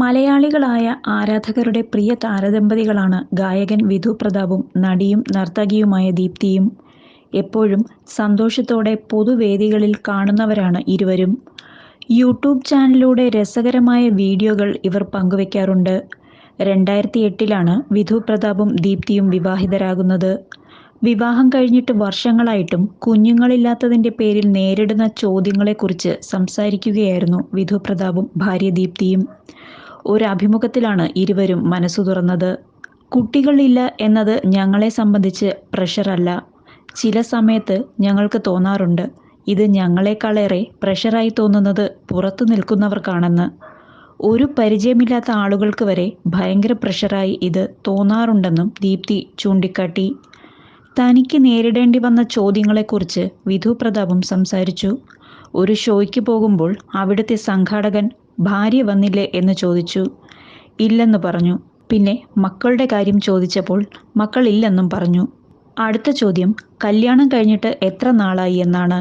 മലയാളികളായ ആരാധകരുടെ പ്രിയ താരദമ്പതികളാണ് ഗായകൻ വിധു പ്രതാപും നടിയും നർത്തകിയുമായ ദീപ്തിയും. എപ്പോഴും സന്തോഷത്തോടെ പൊതുവേദികളിൽ കാണുന്നവരാണ് ഇരുവരും. യൂട്യൂബ് ചാനലിലൂടെ രസകരമായ വീഡിയോകൾ ഇവർ പങ്കുവെക്കാറുണ്ട്. രണ്ടായിരത്തിയെട്ടിലാണ് വിധു പ്രതാപും ദീപ്തിയും വിവാഹിതരാകുന്നത്. വിവാഹം കഴിഞ്ഞിട്ട് വർഷങ്ങളായിട്ടും കുഞ്ഞുങ്ങളില്ലാത്തതിന്റെ പേരിൽ നേരിടുന്ന ചോദ്യങ്ങളെക്കുറിച്ച് സംസാരിക്കുകയായിരുന്നു വിധു പ്രതാപും ഭാര്യ ദീപ്തിയും. ഒരു അഭിമുഖത്തിലാണ് ഇരുവരും മനസ്സു തുറന്നത്. കുട്ടികളില്ല എന്നത് ഞങ്ങളെ സംബന്ധിച്ച് പ്രഷറല്ല. ചില സമയത്ത് ഞങ്ങൾക്ക് തോന്നാറുണ്ട് ഇത് ഞങ്ങളെക്കാളേറെ പ്രഷറായി തോന്നുന്നത് പുറത്തു നിൽക്കുന്നവർക്കാണെന്ന്. ഒരു പരിചയമില്ലാത്ത ആളുകൾക്ക് വരെ ഭയങ്കര പ്രഷറായി ഇത് തോന്നാറുണ്ടെന്നും ദീപ്തി ചൂണ്ടിക്കാട്ടി. തനിക്ക് നേരിടേണ്ടി വന്ന ചോദ്യങ്ങളെക്കുറിച്ച് വിധു പ്രതാപും സംസാരിച്ചു. ഒരു ഷോയ്ക്ക് പോകുമ്പോൾ അവിടുത്തെ സംഘാടകൻ ഭാര്യ വന്നില്ലേ എന്ന് ചോദിച്ചു. ഇല്ലെന്ന് പറഞ്ഞു. പിന്നെ മക്കളുടെ കാര്യം ചോദിച്ചപ്പോൾ മക്കൾ ഇല്ലെന്നും പറഞ്ഞു. അടുത്ത ചോദ്യം കല്യാണം കഴിഞ്ഞിട്ട് എത്ര നാളായി എന്നാണ്.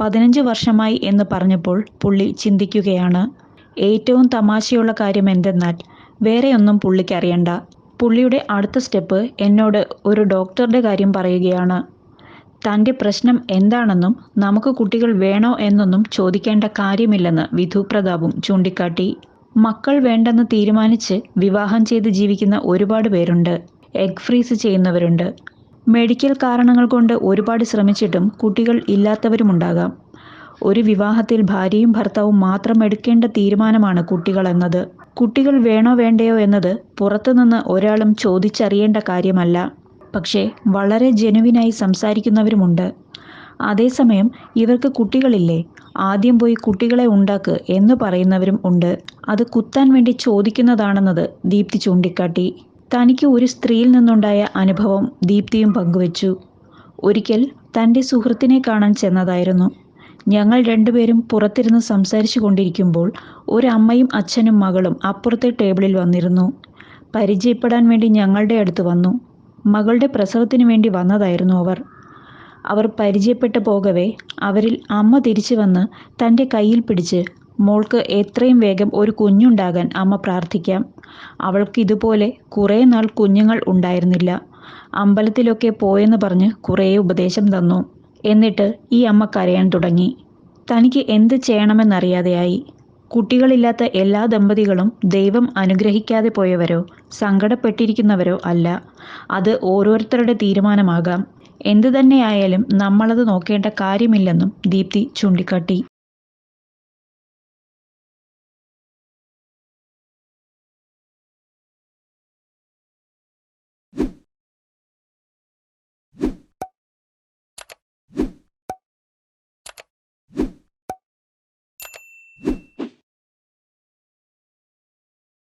പതിനഞ്ച് വർഷമായി എന്ന് പറഞ്ഞപ്പോൾ പുള്ളി ചിന്തിക്കുകയാണ്. ഏറ്റവും തമാശയുള്ള കാര്യം എന്തെന്നാൽ വേറെയൊന്നും പുള്ളിക്കറിയണ്ട. പുള്ളിയുടെ അടുത്ത സ്റ്റെപ്പ് എന്നോട് ഒരു ഡോക്ടറുടെ കാര്യം പറയുകയാണ്. തന്റെ പ്രശ്നം എന്താണെന്നും നമുക്ക് കുട്ടികൾ വേണോ എന്നൊന്നും ചോദിക്കേണ്ട കാര്യമില്ലെന്ന് വിധു പ്രതാപും ചൂണ്ടിക്കാട്ടി. മക്കൾ വേണ്ടെന്ന് തീരുമാനിച്ച് വിവാഹം ചെയ്ത് ജീവിക്കുന്ന ഒരുപാട് പേരുണ്ട്. എഗ് ഫ്രീസ് ചെയ്യുന്നവരുണ്ട്. മെഡിക്കൽ കാരണങ്ങൾ കൊണ്ട് ഒരുപാട് ശ്രമിച്ചിട്ടും കുട്ടികൾ ഇല്ലാത്തവരുമുണ്ടാകാം. ഒരു വിവാഹത്തിൽ ഭാര്യയും ഭർത്താവും മാത്രം എടുക്കേണ്ട തീരുമാനമാണ് കുട്ടികൾ എന്നത് കുട്ടികൾ വേണോ വേണ്ടയോ എന്നത് പുറത്തുനിന്ന് ഒരാളും ചോദിച്ചറിയേണ്ട കാര്യമല്ല. പക്ഷേ വളരെ ജനുവിനായി സംസാരിക്കുന്നവരുമുണ്ട്. അതേസമയം ഇവർക്ക് കുട്ടികളില്ലേ ആദ്യം പോയി കുട്ടികളെ ഉണ്ടാക്ക് എന്ന് പറയുന്നവരും ഉണ്ട്. അത് കുത്താൻ വേണ്ടി ചോദിക്കുന്നതാണെന്നത് ദീപ്തി ചൂണ്ടിക്കാട്ടി. തനിക്ക് ഒരു സ്ത്രീയിൽ നിന്നുണ്ടായ അനുഭവം ദീപ്തിയും പങ്കുവച്ചു ഒരിക്കൽ തന്റെ സുഹൃത്തിനെ കാണാൻ ചെന്നതായിരുന്നു. ഞങ്ങൾ രണ്ടുപേരും പുറത്തിരുന്ന് സംസാരിച്ചു കൊണ്ടിരിക്കുമ്പോൾ ഒരമ്മയും അച്ഛനും മകളും അപ്പുറത്തെ ടേബിളിൽ വന്നിരുന്നു. പരിചയപ്പെടാൻ വേണ്ടി ഞങ്ങളുടെ അടുത്ത് വന്നു. മകളുടെ പ്രസവത്തിനു വേണ്ടി വന്നതായിരുന്നു അവർ. അവർ പരിചയപ്പെട്ടു പോകവേ അവരിൽ അമ്മ തിരിച്ചു വന്ന് തന്റെ കയ്യിൽ പിടിച്ച് മോൾക്ക് എത്രയും വേഗം ഒരു കുഞ്ഞുണ്ടാകാൻ അമ്മ പ്രാർത്ഥിക്കാം. അവൾക്ക് ഇതുപോലെ കുറേ നാൾ കുഞ്ഞുങ്ങൾ ഉണ്ടായിരുന്നില്ല. അമ്പലത്തിലൊക്കെ പോയെന്ന് പറഞ്ഞ് കുറേ ഉപദേശം തന്നു. എന്നിട്ട് ഈ അമ്മ കരയാൻ തുടങ്ങി. തനിക്ക് എന്ത് ചെയ്യണമെന്നറിയാതെയായി. കുട്ടികളില്ലാത്ത എല്ലാ ദമ്പതികളും ദൈവം അനുഗ്രഹിക്കാതെ പോയവരോ സങ്കടപ്പെട്ടിരിക്കുന്നവരോ അല്ല. അത് ഓരോരുത്തരുടെ തീരുമാനമാകാം. എന്തു തന്നെയായാലും നമ്മളത് നോക്കേണ്ട കാര്യമില്ലെന്നും ദീപ്തി ചൂണ്ടിക്കാട്ടി.